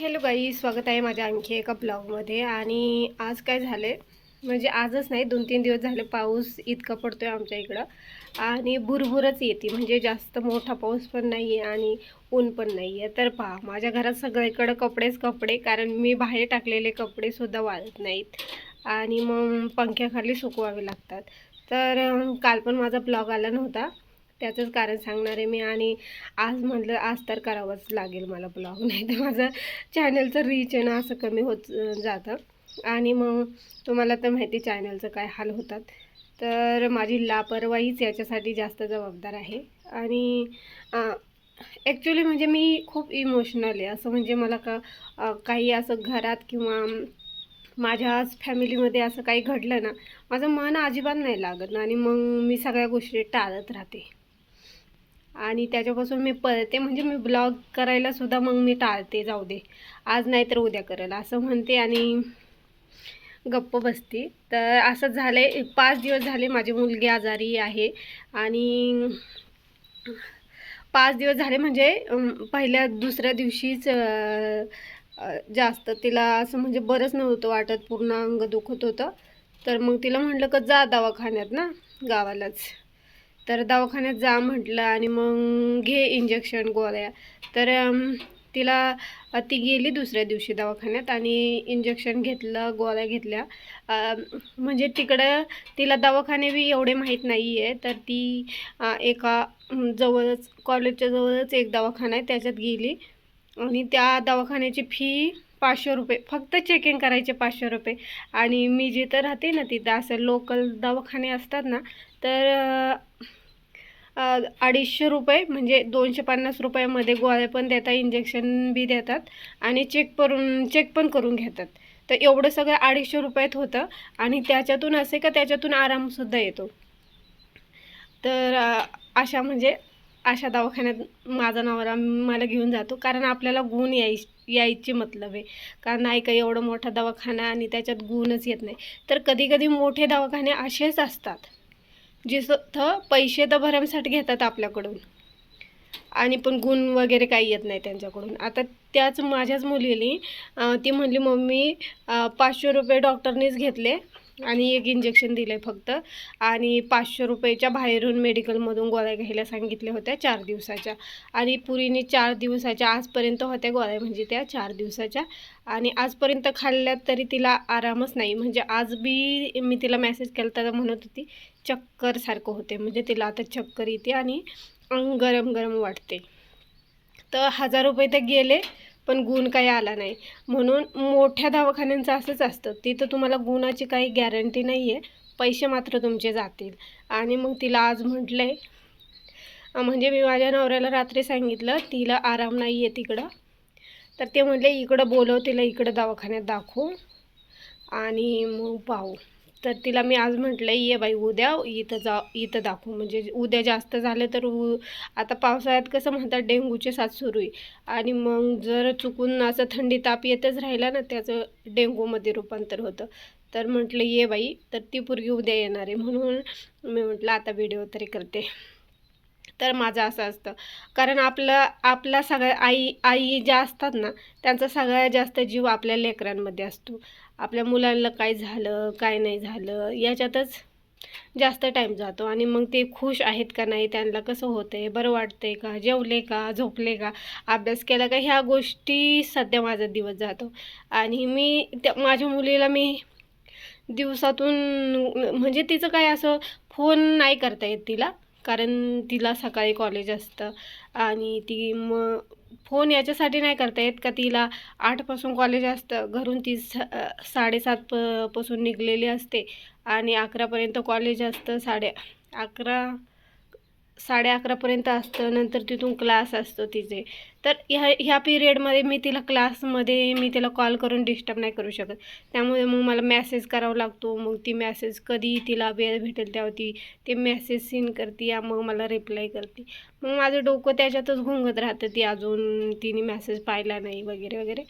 Hello गाई स्वागत आहे माझ्या आणखी एका ब्लॉगमध्ये. आणि आज काय झाले म्हणजे आजच नाही दोन तीन दिवस झाले पाऊस इतका आहे आमच्या इकडं. आणि भुरभुरच येते म्हणजे जास्त मोठा पाऊस पण नाही आहे आणि ऊन पण नाही आहे तर पहा माझ्या घरात सगळीकडं कपडेच कपडे कारण मी बाहेर टाकलेले कपडेसुद्धा वाळत नाहीत. आणि मग पंख्याखाली सुकवावे लागतात. तर काल पण माझा ब्लॉग आला नव्हता. त्याचंच कारण सांगणार आहे मी. आणि आज म्हटलं आज तर करावंच लागेल मला ब्लॉग. नाही तर माझं चॅनलचं रीच आहे ना असं कमी होत जातं. आणि मग तुम्हाला तर माहिती चॅनलचं काय हाल होतात. तर माझी लापरवाहीच याच्यासाठी जास्त जबाबदार आहे. आणि ॲक्च्युली म्हणजे मी खूप इमोशनल आहे. असं म्हणजे मला का काही असं घरात किंवा माझ्याच फॅमिलीमध्ये असं काही घडलं ना माझं मन अजिबात नाही लागत आणि मग मी सगळ्या गोष्टी टाळत राहते. आणि त्याच्यापासून मी पळते. म्हणजे मी ब्लॉग करायला सुद्धा मग मी टाळते. जाऊ दे. आज नाही तर उद्या करेल. असं म्हणते आणि गप्प बसते. तर असंच झालं आहे पाच दिवस झाले माझी मुलगी आजारी आहे. आणि पाच दिवस झाले म्हणजे पहिल्या दुसऱ्या दिवशीच जास्त तिला असं म्हणजे बरंच नव्हतं वाटत. पूर्ण अंग दुखत होतं. तर मग तिला म्हटलं का जा दवाखान्यात ना गावालाच. तर दवाखान्यात जा म्हटलं आणि मग घे इंजेक्शन गोळ्या. तर तिला ती गेली दुसऱ्या दिवशी दवाखान्यात आणि इंजेक्शन घेतलं गोळ्या घेतल्या. म्हणजे तिकडं तिला दवाखाने बी एवढे माहीत नाही आहे तर ती एका जवळच कॉलेजच्या जवळच एक दवाखाना आहे त्याच्यात गेली. आणि त्या दवाखान्याची फी पाचशे रुपये फक्त चेकिंग करायचे पाचशे रुपये. आणि मी जिथं राहते ना तिथं असं लोकल दवाखाने असतात ना तर अडीचशे रुपये म्हणजे दोनशे पन्नास रुपयामध्ये गोळ्या पण देतात इंजेक्शन बी देतात आणि चेक करून चेक पण करून घेतात. तर एवढं सगळं अडीचशे रुपयात होतं आणि त्याच्यातून असे का त्याच्यातून आरामसुद्धा येतो. तर अशा म्हणजे अशा दवाखान्यात माझा नवरा मला घेऊन जातो कारण आपल्याला गुण याय यायची मतलब आहे. कारण नाही का एवढं मोठा दवाखाना आणि त्याच्यात गुणच येत नाही. तर कधी कधी मोठे दवाखाने असेच असतात. जिथं पैसे तर भरण्यासाठी घेतात आपल्याकडून. आणि पण गुण वगैरे काही येत नाही त्यांच्याकडून. आता त्याच माझ्याच मुलीने ती म्हणली मम्मी पाचशे रुपये डॉक्टरनीच घेतले. आणि एक इंजेक्शन दिले फक्त. आणि पाचशे रुपयाच्या बाहेरून मेडिकलमधून गोळ्या घ्यायला सांगितल्या होत्या चार दिवसाच्या. आणि पुरीने चार दिवसाच्या आजपर्यंत होत्या गोळ्या म्हणजे त्या चार दिवसाच्या. आणि आजपर्यंत खाल्ल्यात तरी तिला आरामच नाही. म्हणजे आज बी मी तिला मेसेज केला तर म्हणत होती चक्करसारखं होते. म्हणजे तिला आता चक्कर येते आणि गरम गरम वाटते. तर हजार रुपये तर गेले पण गुण काही आला नाही. म्हणून मोठ्या दवाखान्यांचं असंच असतं. तिथं तुम्हाला गुणाची काही गॅरंटी नाही आहे पैसे मात्र तुमचे जातील. आणि मग तिला आज म्हटलं आहे म्हणजे मी माझ्या नवऱ्याला रात्री सांगितलं तिला आराम नाही आहे तिकडं. तर ते म्हटले इकडं बोलव तिला इकडं दवाखान्यात दाखवू. आणि मग पाहू. तर तिला मी आज म्हटलं ये बाई उद्या इथं जा इथं दाखवू. म्हणजे उद्या जास्त झालं तर उ आता पावसाळ्यात कसं म्हणतात डेंग्यूचे साथ सुरू आहे. आणि मग जर चुकून असं थंडी ताप येतच राहिला ना त्याचं डेंग्यूमध्ये रूपांतर होतं. तर म्हटलं ये बाई तर ती पोरगी उद्या येणार आहे. म्हणून मी म्हटलं आता व्हिडिओ तरी करते. तर माझं असं असतं. कारण आपलं आपला सगळ्या आई आई ज्या असतात ना त्यांचा सगळ्यात जास्त जीव आपल्या लेकरांमध्ये असतो. आपल्या मुलांना काय झालं काय नाही झालं याच्यातच जास्त टाईम जातो. आणि मग ते खुश आहेत का नाही त्यांना कसं होतं आहे बरं वाटतंय का जेवले का झोपले का अभ्यास केला का ह्या गोष्टी सध्या माझा दिवस जातो. आणि मी त्या माझ्या मुलीला मी दिवसातून म्हणजे तिचं काय असं फोन नाही करता येत तिला. कारण तिला सकाळी कॉलेज असतं. आणि ती मग फोन याच्यासाठी नाही करता येत का तिला आठपासून कॉलेज असतं. घरून ती स साडेसात प पासून निघलेली असते. आणि अकरापर्यंत कॉलेज असतं. साडे अकरा साडे अकरापर्यंत असतं नंतर तिथून क्लास असतो तिचे. तर ह्या ह्या पिरियडमध्ये मी तिला क्लासमध्ये मी तिला कॉल करून डिस्टर्ब नाही करू शकत. त्यामुळे मग मला मॅसेज करावा लागतो. मग ती मॅसेज कधी तिला वेळ भेटेल त्यावरती ती ते मॅसेज सीन करते या मग मला रिप्लाय करते. मग माझं डोकं त्याच्यातच घुंगत राहतं ती अजून तिने मॅसेज पाहिला नाही वगैरे वगैरे.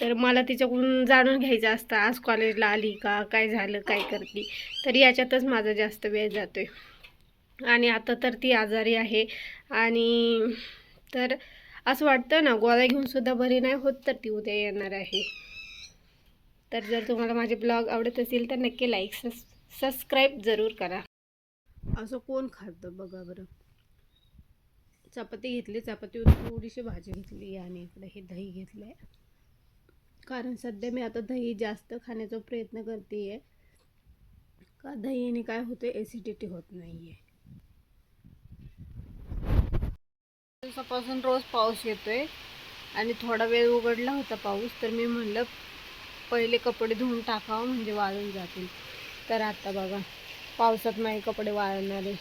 तर मला तिच्याकडून जाणून घ्यायचं असतं आज कॉलेजला आली का काय झालं काय करते. तर याच्यातच माझा जास्त वेळ जातो आहे आणि आता तर ती आजारी आहे. आणि तर असं वाटतं ना गोळ्या घेऊनसुद्धा बरी नाही होत तर ती उद्या येणार आहे. तर जर तुम्हाला माझे ब्लॉग आवडत असेल तर नक्की लाईक सस सबस्क्राईब जरूर करा. असं कोण खातं बघा बरं. चपाती घेतली चपातीवर थोडीशी भाजी घेतली आणि इकडे हे दही घेतलं आहे कारण सध्या मी आता दही जास्त खाण्याचा प्रयत्न करते आहे का दहीने काय होते ॲसिडिटी होत नाही आहे दिवसापासून रोज पाऊस येतोय आणि थोडा वेळ उघडला होता पाऊस तर मी म्हणलं पहिले कपडे धुवून टाकावं म्हणजे वाळून जातील. तर आता बघा पावसात माझे कपडे वाळणार आहे.